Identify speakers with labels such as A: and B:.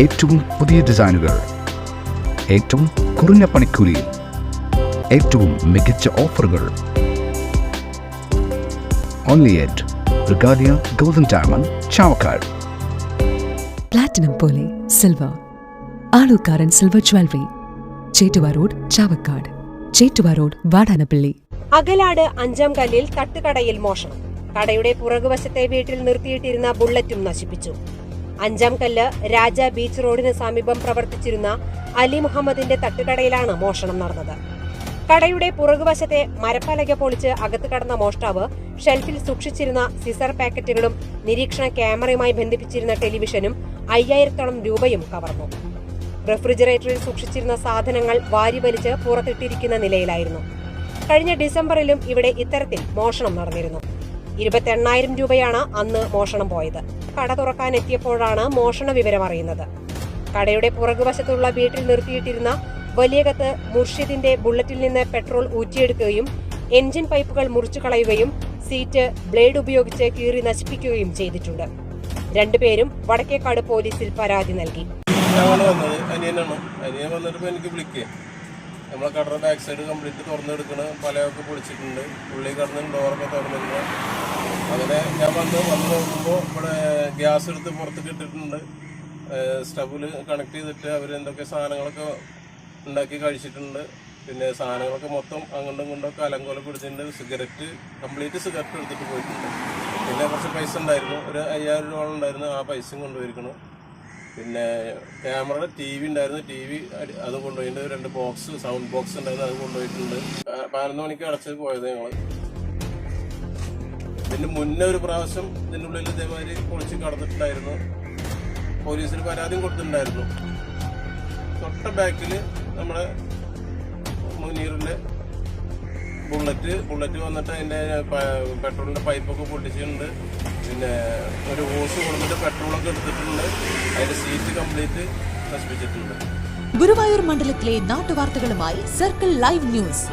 A: ഏറ്റവും പുതിയ ഡിസൈനുകൾ ഏറ്റവും കുറഞ്ഞ പണിക്കൂലിയിൽ ഏറ്റവും മികച്ച ഓഫറുകൾ. Only at Regalia golden diamond Chavakkad
B: platinum പോലെ silver Alukkaran silver jewellery Chettuva road Chavakkad Chettuva road Vadanappally.
C: Akalad അഞ്ചാം കല്ലിൽ തട്ടുകടയിൽ മോഷണം. കടയുടെ പുറകുവശത്തെ വീട്ടിൽ നിർത്തിയിട്ടിരുന്ന ബുള്ളറ്റും നശിപ്പിച്ചു. അഞ്ചാം കല്ല് രാജ ബീച്ച് റോഡിന് സമീപം പ്രവർത്തിച്ചിരുന്ന അലി മുഹമ്മദിന്റെ തട്ടുകടയിലാണ് മോഷണം നടന്നത്. കടയുടെ പുറകുവശത്തെ മരപ്പലക പൊളിച്ച് അകത്ത് കടന്ന മോഷ്ടാവ് ഷെൽഫിൽ സൂക്ഷിച്ചിരുന്ന സിസർ പാക്കറ്റുകളും നിരീക്ഷണ ക്യാമറയുമായി ബന്ധിപ്പിച്ചിരുന്ന ടെലിവിഷനും അയ്യായിരത്തോളം രൂപയും കവർന്നു. റെഫ്രിജറേറ്ററിൽ സൂക്ഷിച്ചിരുന്ന സാധനങ്ങൾ വാരി വലിച്ച് പുറത്തിട്ടിരിക്കുന്ന നിലയിലായിരുന്നു. കഴിഞ്ഞ ഡിസംബറിലും ഇവിടെ ഇത്തരത്തിൽ മോഷണം നടന്നിരുന്നു. ഇരുപത്തെണ്ണായിരം രൂപയാണ് അന്ന് മോഷണം പോയത്. കട തുറക്കാൻ എത്തിയപ്പോഴാണ് മോഷണ വിവരം അറിയുന്നത്. കടയുടെ പുറകുവശത്തുള്ള വീട്ടിൽ നിർത്തിയിട്ടിരുന്ന വലിയകത്ത് മുർഷിദിന്റെ ബുള്ളറ്റിൽ നിന്ന് പെട്രോൾ ഊറ്റിയെടുക്കുകയും എഞ്ചിൻ പൈപ്പുകൾ മുറിച്ചു കളയുകയും സീറ്റ് ബ്ലേഡ് ഉപയോഗിച്ച് കീറി നശിപ്പിക്കുകയും ചെയ്തിട്ടുണ്ട്. രണ്ടുപേരും വടക്കേക്കാട് പോലീസിൽ പരാതി നൽകി.
D: നമ്മളെ കടറ് ബാക്ക് സൈഡ് കംപ്ലീറ്റ് തുറന്നെടുക്കണം. പലയൊക്കെ പൊളിച്ചിട്ടുണ്ട്. ഉള്ളി കടന്ന് ഡോറൊക്കെ തുറന്നിട്ടുണ്ട് അങ്ങനെ ഞാൻ വന്ന് വന്ന് നോക്കുമ്പോൾ ഇവിടെ ഗ്യാസ് എടുത്ത് പുറത്തേക്ക് ഇട്ടിട്ടുണ്ട്. സ്റ്റവിൽ കണക്ട് ചെയ്തിട്ട് അവർ എന്തൊക്കെ സാധനങ്ങളൊക്കെ ഉണ്ടാക്കി കഴിച്ചിട്ടുണ്ട്. പിന്നെ സാധനങ്ങളൊക്കെ മൊത്തം അങ്ങോട്ടും ഇങ്ങോട്ടൊക്കെ അലങ്കോല പിടിച്ചിട്ടുണ്ട് സിഗരറ്റ് കംപ്ലീറ്റ് സിഗരറ്റ് എടുത്തിട്ട് പോയിട്ടുണ്ട്. പിന്നെ കുറച്ച് പൈസ ഉണ്ടായിരുന്നു. ഒരു അയ്യായിരം രൂപ ഉണ്ടായിരുന്നു ആ പൈസയും കൊണ്ടുപോയിരിക്കണം. പിന്നെ ക്യാമറയുടെ ടി വി ഉണ്ടായിരുന്നു. ടി വി അത് കൊണ്ടുപോയിട്ടുണ്ട്. രണ്ട് ബോക്സ് സൗണ്ട് ബോക്സ് ഉണ്ടായിരുന്നു. അത് കൊണ്ടുപോയിട്ടുണ്ട്. പതിനൊന്ന് മണിക്ക് അടച്ച് പോയത് ഞങ്ങൾ ഇതിന് മുന്നേ ഒരു പ്രാവശ്യം ഇതിന്റെ ഉള്ളിൽ ഇതേമാതിരി പൊളിച്ച് കടന്നിട്ടുണ്ടായിരുന്നു. പോലീസിന് പരാതിയും കൊടുത്തിട്ടുണ്ടായിരുന്നു. തൊട്ട ബാക്കിൽ നമ്മുടെ ബുള്ളറ്റ് ബുള്ളറ്റ് വന്നിട്ട് അതിന്റെ പെട്രോളിന്റെ പൈപ്പൊക്കെ പൊട്ടിച്ചിട്ടുണ്ട്. പിന്നെ ഒരു ഹോസ് കൊടുത്തിട്ട് പെട്രോളൊക്കെ എടുത്തിട്ടുണ്ട്. അതിന്റെ സീറ്റ് കംപ്ലീറ്റ് നശിപ്പിച്ചിട്ടുണ്ട്.
E: ഗുരുവായൂർ മണ്ഡലത്തിലെ നാട്ടുവാർത്തകളുമായി സർക്കിൾ ലൈവ് ന്യൂസ്.